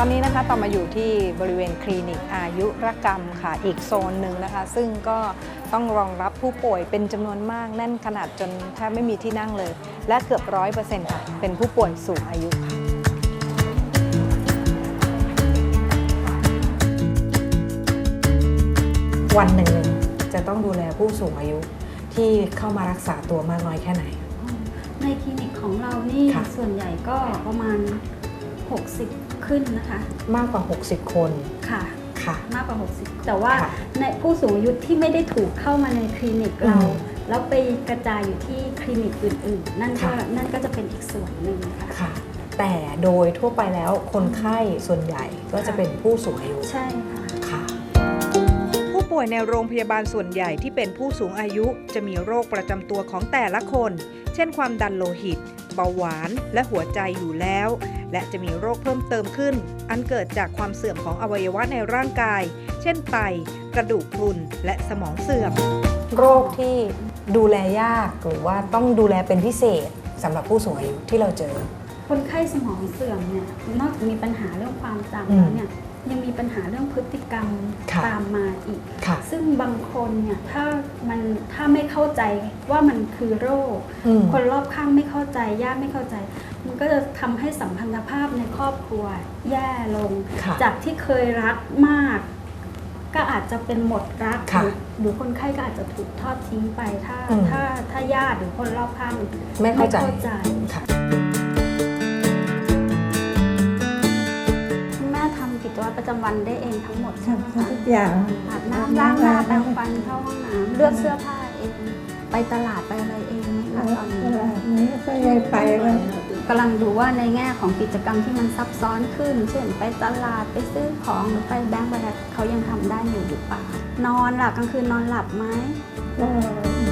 ตอนนี้นะคะต่อมาอยู่ที่บริเวณคลินิกอายุรกรรมค่ะอีกโซนหนึ่งนะคะ ซึ่งก็ต้องรองรับผู้ป่วยเป็นจำนวนมากแน่นขนาดจนแทบไม่มีที่นั่งเลย และเกือบร้อยเปอร์เซ็นต์ค่ะเป็นผู้ป่วยสูงอายุค่ะวันหนึ่งจะต้องดูแลผู้สูงอายุที่เข้ามารักษาตัวมากน้อยแค่ไหน ในคลินิกของเรานี่ ค่ะ ส่วนใหญ่ก็ประมาณ 60 ขึ้นนะคะ มากกว่า 60 คนค่ะค่ะ มากกว่า 60 แต่ว่าค่ะในผู้สูงอายุที่ไม่ได้ถูกเข้ามาในคลินิกเรา อืมแล้วไปกระจายอยู่ที่คลินิกอื่นๆ นั่นก็ค่ะ นั่นก็จะเป็นอีกส่วนหนึ่งค่ะ ค่ะ แต่โดยทั่วไปแล้วคนไข้ส่วนใหญ่ก็จะเป็นผู้สูงอายุใช่ค่ะ ค่ะ ผู้ป่วยในโรงพยาบาลส่วนใหญ่ที่เป็นผู้สูงอายุจะมีโรคประจำตัวของแต่ละคน เช่นความดันโลหิต เบาหวาน และหัวใจอยู่แล้ว และจะมีโรคเพิ่มเติมขึ้น อันเกิดจากความเสื่อมของอวัยวะในร่างกาย เช่นไต กระดูกพรุน และสมองเสื่อม โรคที่ดูแลยากหรือว่าต้องดูแลเป็นพิเศษสำหรับผู้สูงอายุที่เราเจอ คนไข้สมองเสื่อมเนี่ยนอกจากมีปัญหาเรื่องความอืมจำแล้วเนี่ย ยังมีปัญหาเรื่องพฤติกรรมค่ะตามมาอีกค่ะซึ่งบางคนเนี่ยถ้ามันถ้าไม่เข้าใจว่ามันคือโรคอืมคนรอบข้างไม่เข้าใจญาติไม่เข้าใจ มันก็จะทำให้สัมพันธภาพในครอบครัว แย่ลงค่ะจากที่เคยรักมาก ก็อาจจะเป็นหมดรักค่ะหรือหรือคนไข้ก็อาจจะถูกทอดทิ้งไปถ้าอืมถ้าถ้าญาติหรือคนรอบข้างไม่เข้าใจ ประจำวันได้เองทั้งหมดใช่ไหมคะทุกอย่างอาบน้ำล้างหน้าแปรงฟันเข้าห้องน้ำเลือกเสื้อผ้าเอง ไปตลาดไปอะไรเองไหมคะตอนนี้ตลาดนี้ก็ยังไปแล้ว กำลังดูว่าในแง่ของกิจกรรมที่มันซับซ้อนขึ้น เช่น ไปตลาดไปซื้อของหรือไปแบงก์ไปอะไรเขายังทำได้อยู่หรือเปล่านอนหลับกลางคืนนอนหลับไหม ก็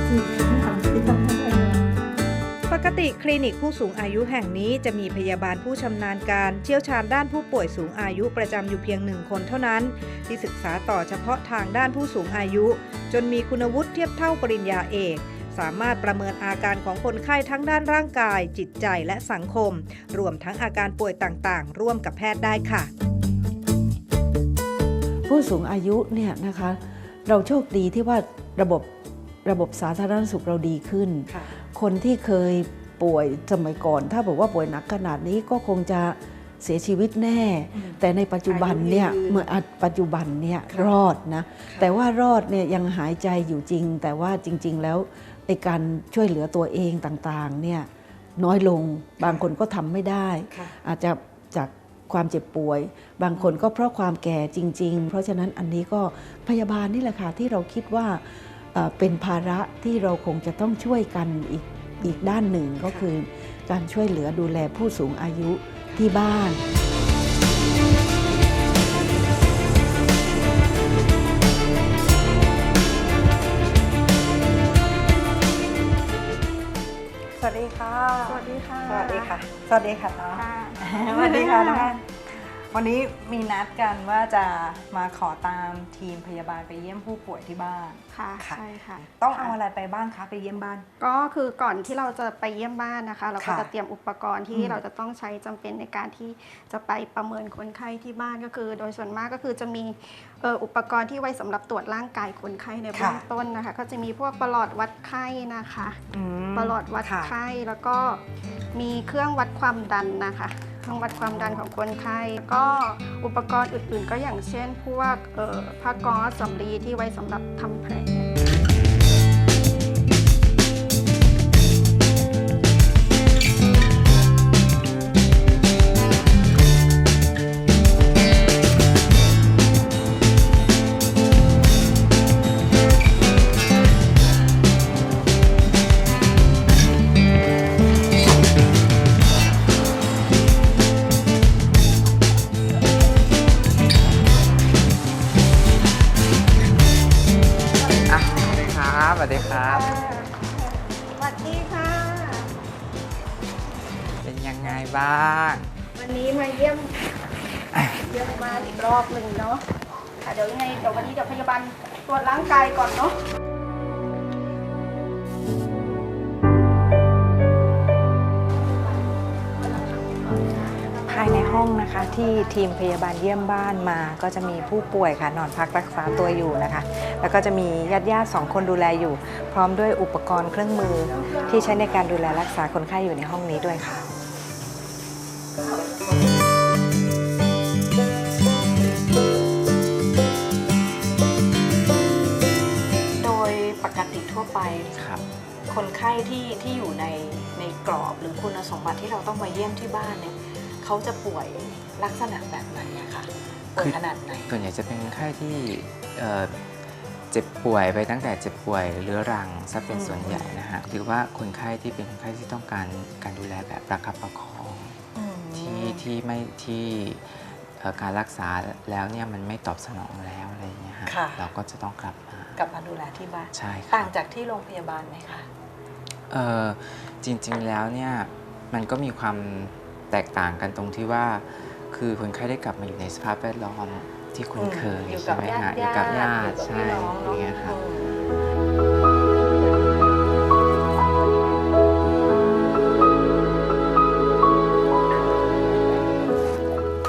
ที่ทำที่ต้องให้ได้ป กติคลินิกผู้สูงอายุแห่งนี้จะมีพยาบาลผู้ชำนาญการเชี่ยวชาญด้านผู้ป่วยสูงอายุประจำอยู่เพียงหนึ่งคนเท่านั้น ที่ศึกษาต่อเฉพาะทางด้านผู้สูงอายุ จนมีคุณวุฒิเทียบเท่าปริญญาเอกสามารถประเมินอาการของคนไข้ทั้งด้านร่างกาย จิตใจและสังคม รวมทั้งอาการป่วยต่างๆ ร่วมกับแพทย์ได้ค่ะ ผู้สูงอายุเนี่ยนะคะ เราโชคดีที่ว่าระบบระบบสาธารณสุขเราดีขึ้น ค่ะคนที่เคยป่วยสมัยก่อน ถ้าบอกว่าป่วยหนักขนาดนี้ก็คงจะเสียชีวิตแน่อืมแต่ในปัจจุบันเนี่ยอายุยืนเมื่ออะปัจจุบันเนี่ยค่ะรอดนะ แต่ว่ารอดเนี่ยยังหายใจอยู่จริง แต่ว่าจริง ๆ แล้วไอการช่วยเหลือตัวเองต่างๆเนี่ยน้อยลงบางคนก็ทำไม่ได้ค่ะอาจจะจากความเจ็บป่วย บางคนก็เพราะความแก่จริง ๆ เพราะฉะนั้นอันนี้ก็พยาบาลนี่แหละค่ะที่เราคิดว่า เอ่อเป็นภาระที่เราคงจะต้องช่วยกันอีกอีกด้านหนึ่งก็คือ การช่วยเหลือดูแลผู้สูงอายุที่บ้านสวัสดีค่ะ สวัสดีค่ะ สวัสดีค่ะ สวัสดีค่ะน้องสวัสดีค่ะน้องแอน วันนี้มีนัดกันว่าจะมาขอตามทีมพยาบาลไปเยี่ยมผู้ป่วยที่บ้านค่ะค่ะใช่ค่ะต้องเอาอะไรไปบ้างคะไปเยี่ยมบ้าน ก็คือก่อนที่เราจะไปเยี่ยมบ้านนะคะ เราก็ค่ะจะเตรียมอุปกรณ์ที่อืมเราจะต้องใช้จำเป็นในการที่จะไปประเมินคนไข้ที่บ้านก็คือ โดยส่วนมากก็คือจะมีเอ่ออุปกรณ์ที่ไว้สำหรับตรวจร่างกายคนไข้ในเบื้องค่ะต้นนะคะ ก็จะมีพวกประหลอดวัดไข้นะคะอืมประหลอดวัดค่ะไข้แล้วก็มีเครื่องวัดความดันนะคะ เครื่องวัดความดันของคนไข้ก็อุปกรณ์อื่นๆ ก็อย่างเช่น พวกเอ่อผ้าก๊อซสำลีที่ไว้สำหรับทำแผล บ้าง วันนี้มาเยี่ยมเยี่ยมมานอีกรอบหนึ่งเนาะค่ะเดี๋ยวยังไงเดี๋ยววันนี้เดี๋ยวพยาบาลตรวจร่างกายก่อนเนาะภายในห้องนะคะที่ทีมพยาบาลเยี่ยมบ้านมาก็จะมีผู้ป่วยค่ะ นอนพักรักษาตัวอยู่นะคะ แล้วก็จะมีญาติญาติๆสองคนดูแลอยู่ พร้อมด้วยอุปกรณ์เครื่องมือที่ใช้ในการดูแลรักษาคนไข้อยู่ในห้องนี้ด้วยค่ะ คนไข้ที่ที่อยู่ในในกรอบหรือคุณสมบัติที่เราต้องมาเยี่ยมที่บ้านเนี่ยเขาจะป่วยลักษณะแบบไหนอะคะป่วยขนาดไหนส่วนใหญ่จะเป็นคนไข้ที่เอ่อเจ็บป่วยไปตั้งแต่เจ็บป่วยเรื้อรังซะเป็นอืมส่วนใหญ่นะฮะหรือว่าคนไข้ที่เป็นคนไข้ที่ต้องการการดูแลแบบประคับประคองที่ที่ไม่ที่เอ่อการรักษาแล้วเนี่ยมันไม่ตอบสนองแล้วอะไรอย่างเงี้ยฮะค่ะเราก็จะต้องกลับมากลับมาดูแลที่บ้านใช่ครัต่าบงจากที่โรงพยาบาลไหมคะ เอ่อจริงๆแล้วเนี่ยมันก็มีความแตกต่างกันตรงที่ว่า คือคนไข้ได้กลับมาอยู่ในสภาพแวดล้อมที่คุ้นเคยอยู่ใช่กับไหมญาฮะติอยู่กับญาอยู่ติกับใช่พี่น้องอเนาะย่างเงี้ยครับอืม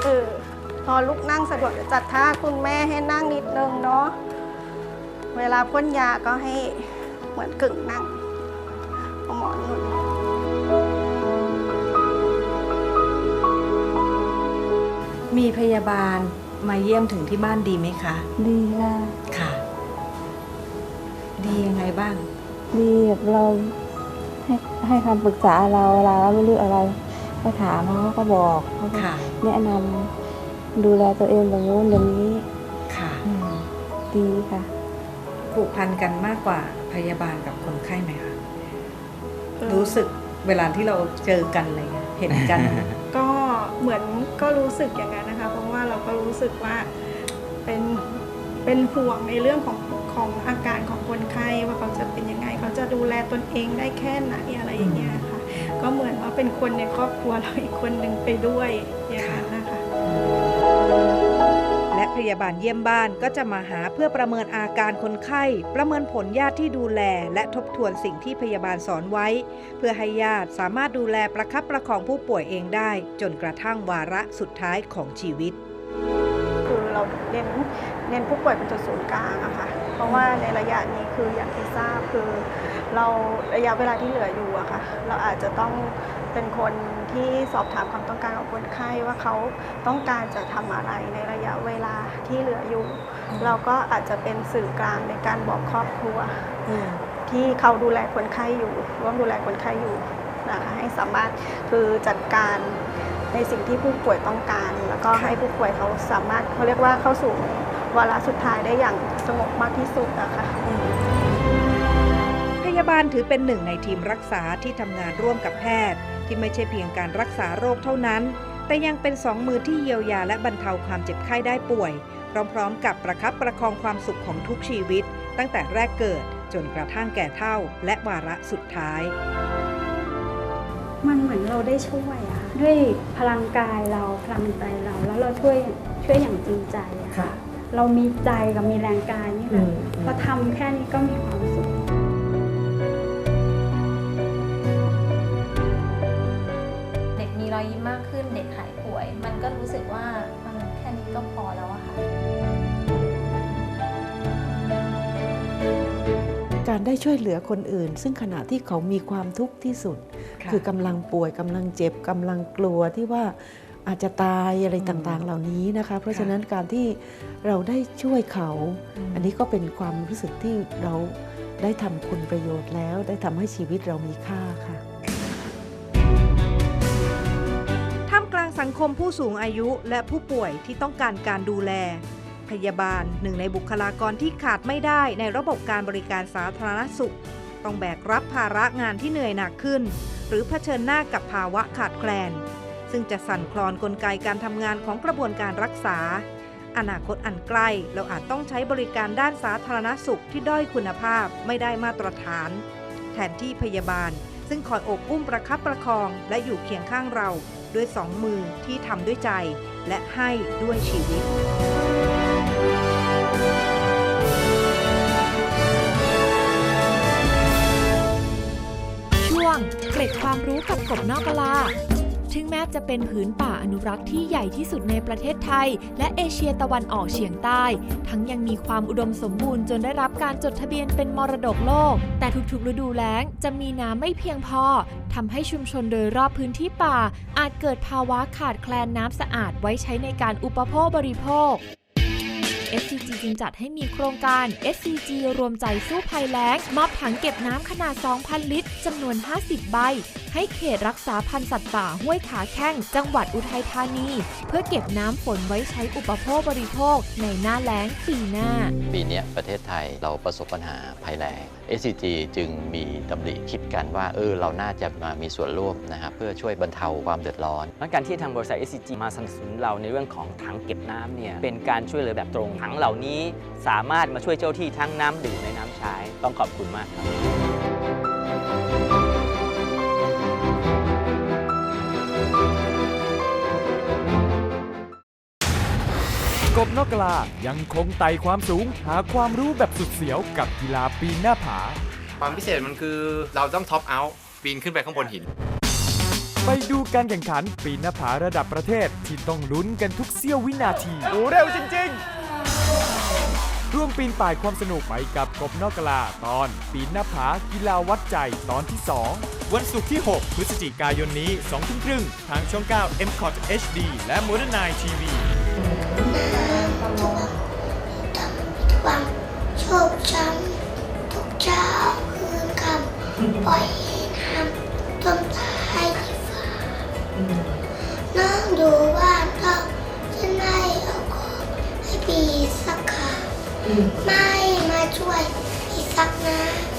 เออพอลุกนั่งสะดวกเดี๋ยวจัดท่าคุณแม่ให้นั่งนิดนึงเนาะ เวลาพ่นยาก็ให้เหมือนกึ่งนั่งเอา หมอนหนุนมีพยาบาลมาเยี่ยมถึงที่บ้านดีไหมคะ ดีค่ะ ค่ะ ดียังไงบ้าง ดีแบบเราให้ให้คำปรึกษาเราเวลาเราไม่รู้อะไร ก็ถามเขาก็บอกเขาก็ค่ะ แนะนำดูแลตัวเองอย่างนู้นอย่างนี้ค่ะ ดีค่ะ ผูกพันกันมากกว่าพยาบาลกับคนไข้ไหมคะ รู้สึกเวลาที่เราเจอกันอะไรเงี้ยเห็นกัน ก็เหมือนก็รู้สึกอย่างนั้นนะคะ เพราะว่าเราก็รู้สึกว่าเป็นเป็นห่วงในเรื่องของของอาการของคนไข้ว่าเขาจะเป็นยังไง เขาจะดูแลตนเองได้แค่ไหนอะไรอย่างเงี้ยค่ะ ก็เหมือนว่าเป็นคนในครอบครัวเราอีกคนหนึ่งไปด้วยอย่างนั้นนะคะและ พยาบาลเยี่ยมบ้านก็จะมาหาเพื่อประเมินอาการคนไข้ ประเมินผลญาติที่ดูแล และทบทวนสิ่งที่พยาบาลสอนไว้ เพื่อให้ญาติสามารถดูแลประคับประคองผู้ป่วยเองได้ จนกระทั่งวาระสุดท้ายของชีวิต คือเราเน้นเน้นผู้ป่วยเป็นจุดศูนย์กลางะค่ะเพราะว่าในระยะนี้คืออย่างที่ทราบคือ เราระยะเวลาที่เหลืออยู่อะค่ะ เราอาจจะต้องเป็นคนที่สอบถามความต้องการของคนไข้ว่าเขาต้องการจะทำอะไรในระยะเวลาที่เหลืออยู่ เราก็อาจจะเป็นสื่อกลางในการบอกครอบครัวที่เขาดูแลคนไข้อยู่ ร่วมดูแลคนไข้อยู่นะคะให้สามารถคือจัดการในสิ่งที่ผู้ป่วยต้องการ แล้วก็ให้ผู้ป่วยเขาสามารถเขาเรียกว่าเข้าสู่ วาระสุดท้ายได้อย่างสงบมากที่สุดอะค่ะพยาบาลถือเป็นหนึ่งในทีมรักษาที่ทำงานร่วมกับแพทย์ ที่ไม่ใช่เพียงการรักษาโรคเท่านั้น แต่ยังเป็นสองมือที่เยียวยาและบรรเทาความเจ็บไข้ได้ป่วย พร้อมๆ กับประคับประคองความสุขของทุกชีวิต ตั้งแต่แรกเกิดจนกระทั่งแก่เฒ่า และวาระสุดท้าย มันเหมือนเราได้ช่วยอะค่ะด้วยพลังกายเราพลังใจเราแล้วเราช่วยช่วยอย่างจริงใจอะค่ะ เรามีใจกับมีแรงกายนี่แหละอืม พอทำแค่นี้ก็มีความสุข เด็กมีรอยยิ้มมากขึ้น เด็กหายป่วย มันก็รู้สึกว่ามันแค่นี้ก็พอแล้วอะค่ะ การได้ช่วยเหลือคนอื่น ซึ่งขณะที่เขามีความทุกข์ที่สุดค่ะคือกำลังป่วยกำลังเจ็บกำลังกลัวที่ว่า อาจจะตายอะไรอืมต่างๆ เหล่านี้นะคะ เพราะค่ะฉะนั้นการที่เราได้ช่วยเขาอืมอันนี้ก็เป็นความรู้สึกที่เราได้ทำคุณประโยชน์แล้ว ได้ทำให้ชีวิตเรามีค่าค่ะท่ามกลางสังคมผู้สูงอายุและผู้ป่วยที่ต้องการการดูแล พยาบาลหนึ่งในบุคลากรที่ขาดไม่ได้ในระบบการบริการสาธารณสุข ต้องแบกรับภาระงานที่เหนื่อยหนักขึ้น หรือเผชิญหน้ากับภาวะขาดแคลน ซึ่งจะสั่นคลอนกลไกการทำงานของกระบวนการรักษา อนาคตอันใกล้เราอาจต้องใช้บริการด้านสาธารณสุขที่ด้อยคุณภาพไม่ได้มาตรฐาน แทนที่พยาบาล ซึ่งคอยอบอุ้มประคับประคองและอยู่เคียงข้างเราด้วยสองมือที่ทำด้วยใจ และให้ด้วยชีวิตช่วงเกร็ดความรู้กับกบนอกกลา ถึงแม้จะเป็นผืนป่าอนุรักษ์ที่ใหญ่ที่สุดในประเทศไทย และเอเชียตะวันออกเฉียงใต้ ทั้งยังมีความอุดมสมบูรณ์จนได้รับการจดทะเบียนเป็นมรดกโลก แต่ทุกๆ ฤดูแล้งจะมีน้ำไม่เพียงพอทำให้ชุมชนโดยรอบพื้นที่ป่า อาจเกิดภาวะขาดแคลนน้ำสะอาดไว้ใช้ในการอุปโภคบริโภค SCG จึงจัดให้มีโครงการ SCG รวมใจสู้ภัยแล้ง มอบถังเก็บน้ำขนาด 2,000 ลิตรจำนวน 50 ใบ ให้เขตรักษาพันธุ์สัตว์ป่าห้วยขาแข้ง จังหวัดอุทัยธานี เพื่อเก็บน้ำฝนไว้ใช้อุปโภคบริโภคในหน้าแล้งปีหน้า ปีนี้ประเทศไทยเราประสบปัญหาภัยแล้ง SCG จึงมีดำริคิดกันว่าเออเราน่าจะมามีส่วนร่วมนะครับเพื่อช่วยบรรเทาความเดือดร้อนและการที่ทางบริษัท SCG มาสนับสนุนเราในเรื่องของถังเก็บน้ำเนี่ยเป็นการช่วยเหลือแบบตรงถังเหล่านี้สามารถมาช่วยเจ้าที่ทั้งน้ำดื่มในน้ำใช้ ต้องขอบคุณมากครับ กบนอกกลายังคงไต่ความสูง หาความรู้แบบสุดเสียวกับกีฬาปีนหน้าผา ความพิเศษมันคือเราต้องท็อปเอาท์ปีนขึ้นไปข้างบนหิน ไปดูการแข่งขันปีนหน้าผาระดับประเทศ ที่ต้องลุ้นกันทุกเสี้ยววินาทีโอ้เร็วจริงร่วมปีนป่ายความสนุกไปกับกบนอกกลาตอน ปีนหน้าผากีฬาวัดใจตอนที่ 2 วันศุกร์ที่ 6 พฤศจิกายนนี้2ทุ่มครึ่งทางช่อง 9 m c o t HD และ Modern Night TV ปล่อยน้ำต้มตายที่ฟ้าน้องดูว่านเราจะได้เอาของให้ปีสักคำไม่มาช่วยปีสักน้ำ